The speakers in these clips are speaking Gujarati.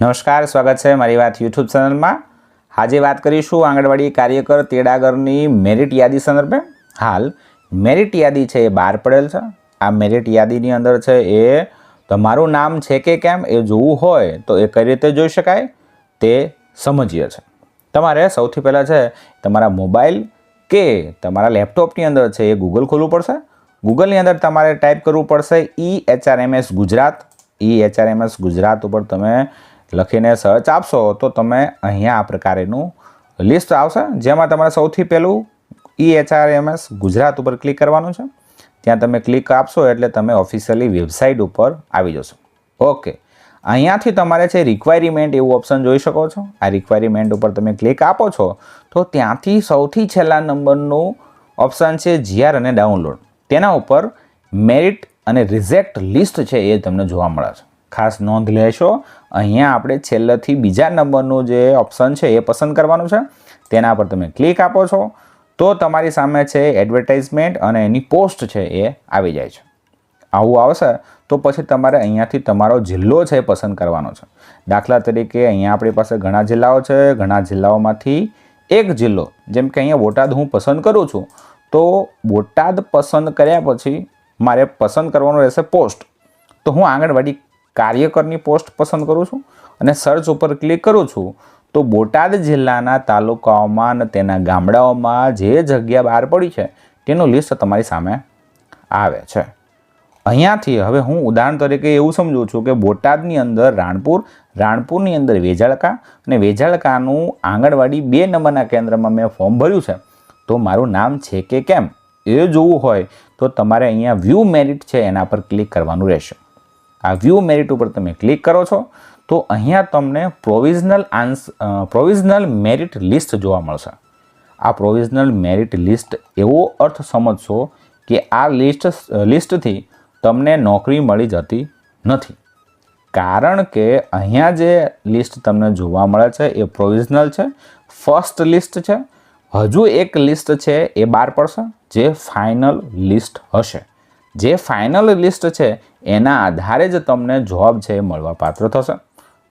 નમસ્કાર, સ્વાગત છે મારી વાત યુટ્યુબ ચેનલમાં. આજે વાત કરીશું આંગણવાડી કાર્યકર તેડાગરની મેરિટ યાદી સંદર્ભે. હાલ, મેરિટ યાદી છે એ બહાર પડેલ છે. આ મેરિટ યાદીની અંદર છે એ, તમારું નામ છે કે કેમ એ જોવું હોય તો એ કઈ રીતે જોઈ શકાય તે સમજીએ છે. તમારે સૌથી પહેલાં છે તમારા મોબાઈલ કે તમારા લેપટોપની અંદર છે એ ગૂગલ ખોલવું પડશે. ગૂગલની અંદર તમારે ટાઈપ કરવું પડશે E HRMS Gujarat. E HRMS Gujarat ઉપર તમે લખીને સર્ચ આપશો તો તમે અહીંયા આ પ્રકારેનું લિસ્ટ આવશે. જેમાં તમારે સૌથી પહેલું ઈ એચઆરએમએસ ગુજરાત ઉપર ક્લિક કરવાનું છે. ત્યાં તમે ક્લિક આપશો એટલે તમે ઓફિશિયલી વેબસાઇટ ઉપર આવી જશો. ઓકે. અહીંયાથી તમારે છે રિક્વાયરમેન્ટ એવું ઓપ્શન જોઈ શકો છો. આ રિક્વાયરમેન્ટ ઉપર તમે ક્લિક આપો છો તો ત્યાંથી સૌથી છેલ્લા નંબરનું ઓપ્શન છે જીઆર અને ડાઉનલોડ તેના ઉપર મેરિટ અને રિજેક્ટ લિસ્ટ છે એ તમને જોવા મળે છે. ખાસ નોંધ લેશો. અહીંયા આપણે છેલ્લેથી બીજા નંબરનું જે ઓપ્શન છે એ પસંદ કરવાનું છે. તેના પર તમે ક્લિક આપો છો, તો તમારી સામે છે એડવર્ટાઇઝમેન્ટ અને એની પોસ્ટ છે એ આવી જાય છે. આવું આવશે, તો પછી તમારે અહીંયાથી તમારો જિલ્લો છે એ પસંદ કરવાનો છે. દાખલા તરીકે અહીંયા આપણી પાસે ઘણા જિલ્લાઓ છે, ઘણા જિલ્લાઓમાંથી એક જિલ્લો, જેમ કે અહીંયા બોટાદ હું પસંદ કરું છું, તો બોટાદ પસંદ કર્યા પછી મારે પસંદ કરવાનું રહેશે પોસ્ટ તો હું આંગણવાડી કાર્યકરની પોસ્ટ પસંદ કરું છું અને સર્ચ ઉપર ક્લિક કરું છું, તો બોટાદ જિલ્લાના તાલુકાઓમાં અને તેના ગામડાઓમાં જે જગ્યા બહાર પડી છે, તેનું લિસ્ટ તમારી સામે આવે છે. અહીંયાથી હવે હું ઉદાહરણ તરીકે એવું સમજું છું કે બોટાદની અંદર રાણપુર, રાણપુરની અંદર વેજાળકા અને વેજાળકાનું આંગણવાડી બે નંબરના કેન્દ્રમાં મેં ફોર્મ ભર્યું છે. તો મારું નામ છે કે કેમ? એ જોવું હોય તો તમારે અહીંયા વ્યૂ મેરિટ છે એના પર ક્લિક કરવાનું રહેશે. આ વ્યૂ મેરિટ ઉપર તમે ક્લિક કરો છો, તો અહીંયા તમને પ્રોવિઝનલ આન્સ પ્રોવિઝનલ મેરિટ લિસ્ટ જોવા મળશે. આ પ્રોવિઝનલ મેરિટ લિસ્ટ એવો અર્થ સમજશો કે આ લિસ્ટ લિસ્ટથી તમને નોકરી મળી જતી નથી. કારણ કે અહીંયા જે લિસ્ટ તમને જોવા મળે છે એ પ્રોવિઝનલ છે ફર્સ્ટ લિસ્ટ છે, હજુ એક લિસ્ટ છે એ બહાર પડશે, જે ફાઇનલ લિસ્ટ હશે. જે ફાઇનલ લિસ્ટ છે એના આધારે જ તમને જોબ છે એ મળવા પાત્ર થશે.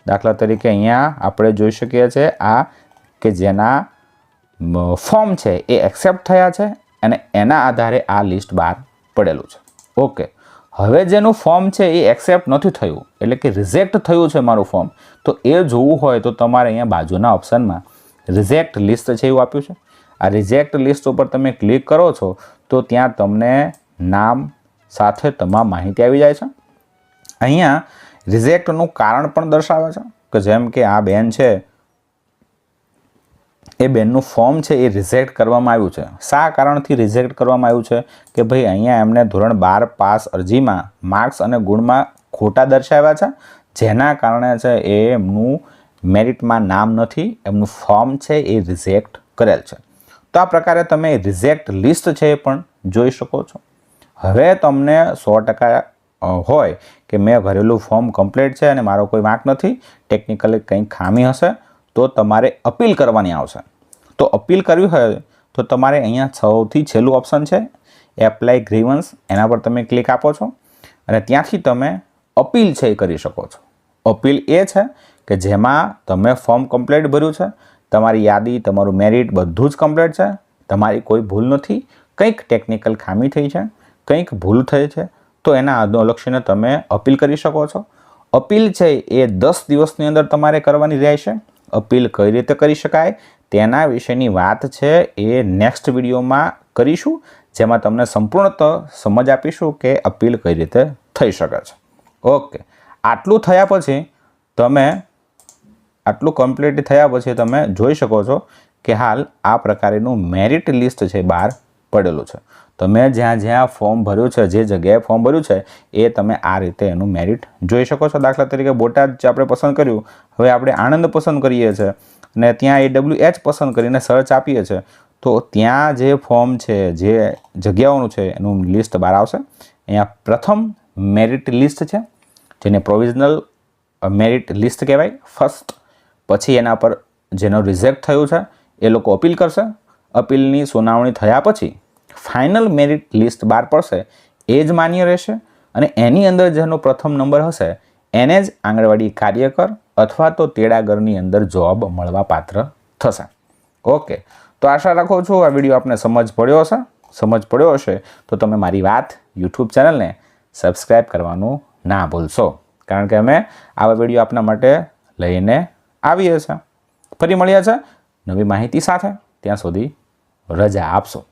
દાખલા તરીકે અહીંયા આપણે જોઈ શકીએ છીએ આ કે જેના ફોર્મ છે એ એક્સેપ્ટ થયા છે અને એના આધારે આ લિસ્ટ બહાર પડેલું છે. ઓકે. હવે જેનું ફોર્મ છે એ એક્સેપ્ટ નથી થયું, એટલે કે રિજેક્ટ થયું છે મારું ફોર્મ, તો એ જોવું હોય તો તમારે અહીંયા બાજુના ઓપ્શનમાં રિજેક્ટ લિસ્ટ છે એવું આપ્યું છે. આ રિજેક્ટ લિસ્ટ ઉપર તમે ક્લિક કરો છો તો ત્યાં તમને નામ સાથે તમામ માહિતી આવી જાય છે. અહીંયા રિજેક્ટનું કારણ પણ દર્શાવે છે કે જેમ કે આ બેન છે, એ બેનનું ફોર્મ છે એ રિજેક્ટ કરવામાં આવ્યું છે. શા કારણથી રિજેક્ટ કરવામાં આવ્યું છે કે ભાઈ અહીંયા એમને ધોરણ બાર પાસ અરજીમાં માર્ક્સ અને ગુણમાં ખોટા દર્શાવ્યા છે, જેના કારણે છે એ એમનું મેરિટમાં નામ નથી, એમનું ફોર્મ છે એ રિજેક્ટ કરેલ છે. તો આ પ્રકારે તમે રિજેક્ટ લિસ્ટ છે એ પણ જોઈ શકો છો. હવે તમને સો ટકા હોય કે મેં ભરેલું ફોર્મ કમ્પ્લીટ છે અને મારો કોઈ વાંક નથી ટેકનિકલી કંઈ ખામી હશે, તો તમારે અપીલ કરવાની આવશે. તો અપીલ કરવી હોય તો તમારે અહીંયા સૌથી છેલ્લું ઓપ્શન છે એપ્લાય ગ્રીવન્સ એના પર તમે ક્લિક આપો છો અને ત્યાંથી તમે અપીલ છે એ કરી શકો છો. અપીલ એ છે કે જેમાં તમે ફોર્મ કમ્પ્લીટ ભર્યું છે, તમારી યાદી, તમારું મેરિટ બધું જ કમ્પ્લીટ છે, તમારી કોઈ ભૂલ નથી, કંઈક ટેકનિકલ ખામી થઈ છે કંઈક ભૂલ થઈ છે, તો એના અનુલક્ષીને તમે અપીલ કરી શકો છો. અપીલ છે એ દસ દિવસની અંદર તમારે કરવાની રહેશે અપીલ કઈ રીતે કરી શકાય? તેના વિશેની વાત છે એ નેક્સ્ટ વિડીયોમાં કરીશું, જેમાં તમને સંપૂર્ણત સમજ આપીશું કે અપીલ કઈ રીતે થઈ શકે છે. ઓકે, આટલું થયા પછી તમે, આટલું કમ્પ્લીટ થયા પછી તમે જોઈ શકો છો કે હાલ આ પ્રકારેનું મેરિટ લિસ્ટ છે બહાર પડેલું છે. તમે જ્યાં જ્યાં ફોર્મ ભર્યું છે, જે જગ્યાએ ફોર્મ ભર્યું છે, એ તમે આ રીતે એનું મેરિટ જોઈ શકો છો. દાખલા તરીકે બોટાદ જે આપણે પસંદ કર્યું, હવે આપણે આણંદ પસંદ કરીએ છીએ અને ત્યાં એ ડબલ્યુ એચ પસંદ કરીને સર્ચ આપીએ છીએ તો ત્યાં જે ફોર્મ છે, જે જગ્યાઓનું છે, એનું લિસ્ટ બહાર આવશે. અહીંયા પ્રથમ મેરિટ લિસ્ટ છે, જેને પ્રોવિઝનલ મેરિટ લિસ્ટ કહેવાય. ફર્સ્ટ પછી એના પર જેનો રિજેક્ટ થયું છે, એ લોકો અપીલ કરશે. અપીલની સુનાવણી થયા પછી ફાઇનલ મેરિટ લિસ્ટ બહાર પડશે, એ જ માન્ય રહેશે અને એની અંદર જેનો પ્રથમ નંબર હશે, એને જ આંગણવાડી કાર્યકર અથવા તો તેડાગરની અંદર જોબ મળવા પાત્ર થશે. ઓકે, તો આશા રાખું છું આ વીડિયો આપને સમજ પડ્યો હશે. સમજ પડ્યો હશે તો તમે મારી વાત યુટ્યુબ ચેનલને સબસ્ક્રાઈબ કરવાનું ના ભૂલશો. કારણ કે અમે આવા વીડિયો આપના માટે લઈને આવીએ છીએ. ફરી મળ્યા છે નવી માહિતી સાથે. ત્યાં સુધી રજા આપશો.